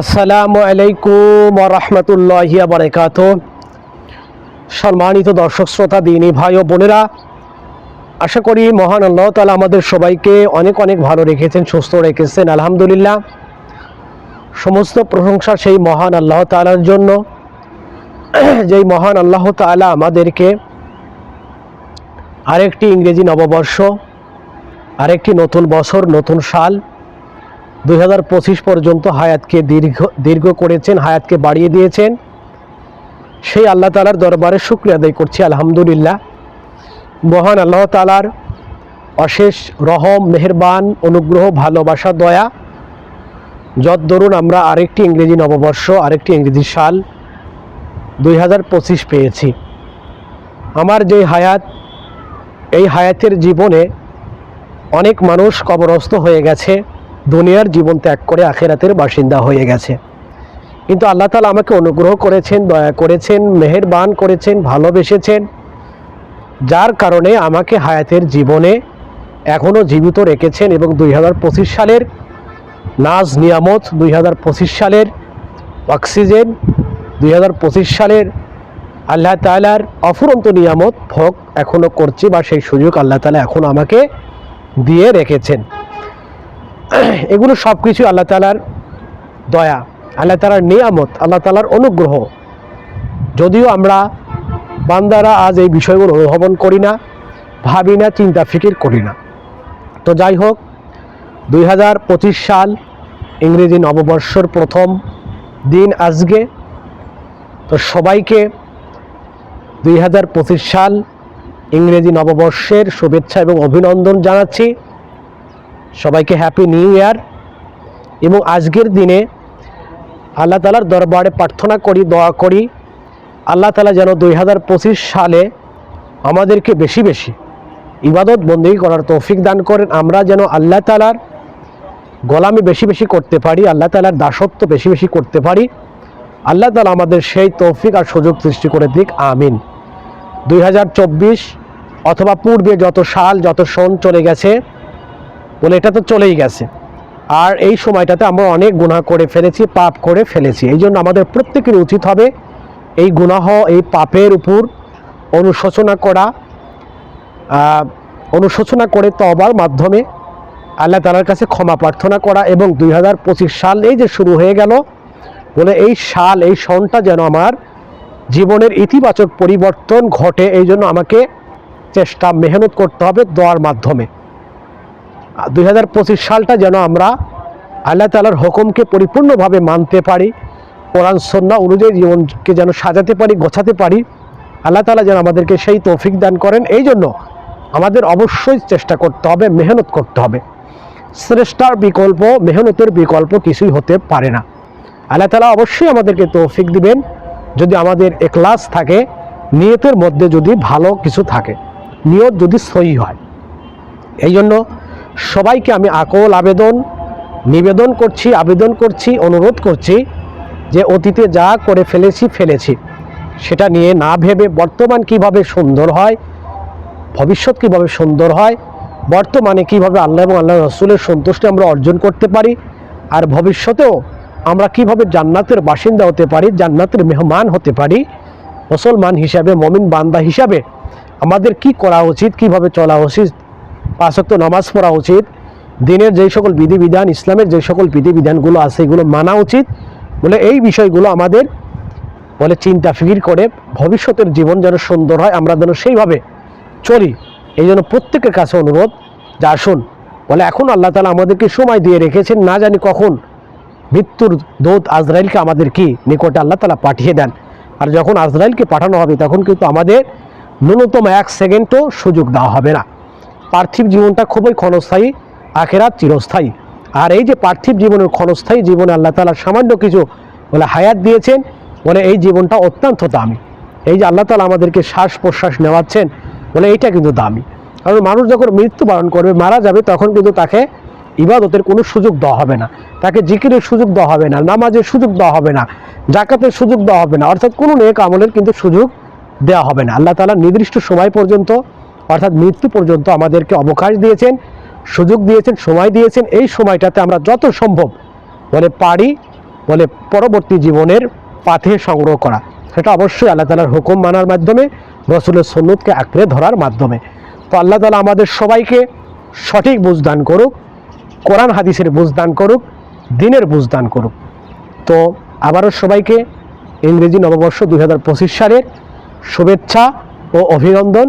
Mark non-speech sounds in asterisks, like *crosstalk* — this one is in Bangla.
আসসালামু আলাইকুম রহমতুল্লাহ বারকাত সম্মানিত দর্শক, শ্রোতা, দিনী ভাই ও বোনেরা, আশা করি মহান আল্লাহ তালা আমাদের সবাইকে অনেক অনেক ভালো রেখেছেন, সুস্থ রেখেছেন, আলহামদুলিল্লাহ। সমস্ত প্রশংসা সেই মহান আল্লাহ তালার জন্য। যেই মহান আল্লাহ তালা আমাদেরকে আরেকটি ইংরেজি নববর্ষ, আরেকটি নতুন বছর, নতুন সাল দুই হাজার পঁচিশ পর্যন্ত হায়াতকে দীর্ঘ দীর্ঘ করেছেন, হায়াতকে বাড়িয়ে দিয়েছেন। সেই আল্লাহ তালার দরবারে শুক্রিয়া আদায় করছি, আলহামদুলিল্লাহ। মহান আল্লাহ তালার অশেষ রহম, মেহেরবান, অনুগ্রহ, ভালোবাসা, দয়া। যত দরুন আমরা আরেকটি ইংরেজি নববর্ষ, আরেকটি ইংরেজি সাল দুই হাজার পঁচিশ পেয়েছি। আমার যে হায়াত, এই হায়াতের জীবনে অনেক মানুষ কবরস্থ হয়ে গেছে। দুনিয়ার জীবন ত্যাগ করে আখেরাতের বাসিন্দা হয়ে গেছে। কিন্তু আল্লাহ তালা আমাকে অনুগ্রহ করেছেন, দয়া করেছেন, মেহেরবান করেছেন, ভালোবেসেছেন, যার কারণে আমাকে হায়াতের জীবনে এখনও জীবিত রেখেছেন এবং দুই হাজার পঁচিশ সালের নাজ নিয়ামত, দুই হাজার পঁচিশ সালের অক্সিজেন, দুই হাজার পঁচিশ সালের আল্লাহ তালার অফুরন্ত নিয়ামত ভোগ এখনও করছি বা সেই সুযোগ আল্লাহ তালা এখন আমাকে দিয়ে রেখেছেন। *clears throat* এগুলো সব কিছু আল্লাহ তালার দয়া, আল্লাহ তালার নিয়ামত, আল্লাহ তালার অনুগ্রহ। যদিও আমরা বান্দারা আজ এই বিষয়গুলো অনুধাবন করি না, ভাবি না, চিন্তা, ফিকির করি না। তো যাই হোক, দুই হাজার পঁচিশ সাল ইংরেজি নববর্ষর প্রথম দিন আজকে। তো সবাইকে দুই হাজার পঁচিশ সাল ইংরেজি নববর্ষের শুভেচ্ছা এবং অভিনন্দন জানাচ্ছি। সবাইকে হ্যাপি নিউ ইয়ার এবং আজকের দিনে আল্লাহ তালার দরবারে প্রার্থনা করি, দোয়া করি, আল্লাহ তালা যেন দুই হাজার পঁচিশ সালে আমাদেরকে বেশি বেশি ইবাদত বন্দী করার তৌফিক দান করেন। আমরা যেন আল্লাহ তালার গোলামি বেশি বেশি করতে পারি, আল্লাহ তালার দাসত্ব বেশি বেশি করতে পারি। আল্লাহ তালা আমাদের সেই তৌফিক আর সুযোগ সৃষ্টি করে দিক। আমিন। দুই হাজার চব্বিশ অথবা পূর্বে যত সাল, যত সন চলে গেছে বলে এটা তো চলেই গেছে। আর এই সময়টাতে আমরা অনেক গুনাহ করে ফেলেছি, পাপ করে ফেলেছি। এই জন্য আমাদের প্রত্যেকের উচিত হবে এই গুনাহ, এই পাপের উপর অনুশোচনা করা অনুশোচনা করে তবার মাধ্যমে আল্লাহ তালার কাছে ক্ষমা প্রার্থনা করা এবং দুই হাজার পঁচিশ সাল এই যে শুরু হয়ে গেল, বলে এই সাল, এই সনটা যেন আমার জীবনের ইতিবাচক পরিবর্তন ঘটে, এই জন্য আমাকে চেষ্টা, মেহনত করতে হবে দোয়ার মাধ্যমে। দুই হাজার পঁচিশ সালটা যেন আমরা আল্লাহ তালার হুকুমকে পরিপূর্ণভাবে মানতে পারি, কোরআন সন্না অনুযায়ী জীবনকে যেন সাজাতে পারি, গোছাতে পারি, আল্লাহ তালা যেন আমাদেরকে সেই তৌফিক দান করেন। এই জন্য আমাদের অবশ্যই চেষ্টা করতে হবে, মেহনত করতে হবে। শ্রেষ্ঠার বিকল্প, মেহনতের বিকল্প কিছুই হতে পারে না। আল্লাহ তালা অবশ্যই আমাদেরকে তৌফিক দিবেন, যদি আমাদের এক্লাস থাকে, নিয়তের মধ্যে যদি ভালো কিছু থাকে, নিয়ত যদি সহি হয়। এই জন্য সবাইকে আমি আকল আবেদন, নিবেদন করছি, আবেদন করছি, অনুরোধ করছি যে অতীতে যা করে ফেলেছি ফেলেছি। সেটা নিয়ে না ভেবে বর্তমান কীভাবে সুন্দর হয়, ভবিষ্যৎ কীভাবে সুন্দর হয়, বর্তমানে কীভাবে আল্লাহ এবং আল্লাহ রসুলের সন্তুষ্টি আমরা অর্জন করতে পারি, আর ভবিষ্যতেও আমরা কীভাবে জান্নাতের বাসিন্দা হতে পারি, জান্নাতের মেহমান হতে পারি, মুসলমান হিসাবে, মমিন বান্দা হিসাবে আমাদের কি করা উচিত, কীভাবে চলা উচিত পাঁচক্ত নামাজ পড়া উচিত। দিনের যেই সকল বিধিবিধান, ইসলামের যে সকল বিধিবিধানগুলো আছে, এগুলো মানা উচিত বলে এই বিষয়গুলো আমাদের বলে চিন্তা, ফিকির করে ভবিষ্যতের জীবন যেন সুন্দর হয়, আমরা যেন সেইভাবে চলি। এই জন্য প্রত্যেকের কাছে অনুরোধ, যে আসুন, বলে এখন আল্লাহ তালা আমাদেরকে সময় দিয়ে রেখেছেন, না জানি কখন মৃত্যুর দৌত আজরাইলকে আমাদের কি নিকটে আল্লাহ তালা পাঠিয়ে দেন। আর যখন আজরাইলকে পাঠানো হবে, তখন কিন্তু আমাদের ন্যূনতম এক সেকেন্ডও সুযোগ দেওয়া হবে না। পার্থিব জীবনটা খুবই ক্ষণস্থায়ী, আখেরাত চিরস্থায়ী। আর এই যে পার্থিব জীবনের ক্ষণস্থায়ী জীবনে আল্লাহ তালা সামান্য কিছু বলে হায়াত দিয়েছেন, বলে এই জীবনটা অত্যন্ত দামি। এই যে আল্লাহ তালা আমাদেরকে শ্বাস প্রশ্বাস নেওয়াচ্ছেন, বলে এইটা কিন্তু দামি। কারণ মানুষ যখন মৃত্যুবরণ করবে, মারা যাবে, তখন কিন্তু তাকে ইবাদতের কোনো সুযোগ দেওয়া হবে না। তাকে জিকিরের সুযোগ দেওয়া হবে না, নামাজের সুযোগ দেওয়া হবে না জাকাতের সুযোগ দেওয়া হবে না। অর্থাৎ কোনো নেক আমলের কিন্তু সুযোগ দেওয়া হবে না। আল্লাহ তালা নির্দিষ্ট সময় পর্যন্ত অর্থাৎ মৃত্যু পর্যন্ত আমাদেরকে অবকাশ দিয়েছেন, সুযোগ দিয়েছেন, সময় দিয়েছেন। এই সময়টাতে আমরা যত সম্ভব বলে পারি, বলে পরবর্তী জীবনের পাথে সংগ্রহ করা। সেটা অবশ্যই আল্লাহ তালার হুকুম মানার মাধ্যমে, রসুলের সন্ন্যতকে আঁকড়ে ধরার মাধ্যমে। তো আল্লাহ তালা আমাদের সবাইকে সঠিক বুঝদান করুক, কোরআন হাদিসের বুঝদান করুক, দিনের বুঝদান করুক। তো আবারও সবাইকে ইংরেজি নববর্ষ দুই হাজার পঁচিশ সালের শুভেচ্ছা ও অভিনন্দন।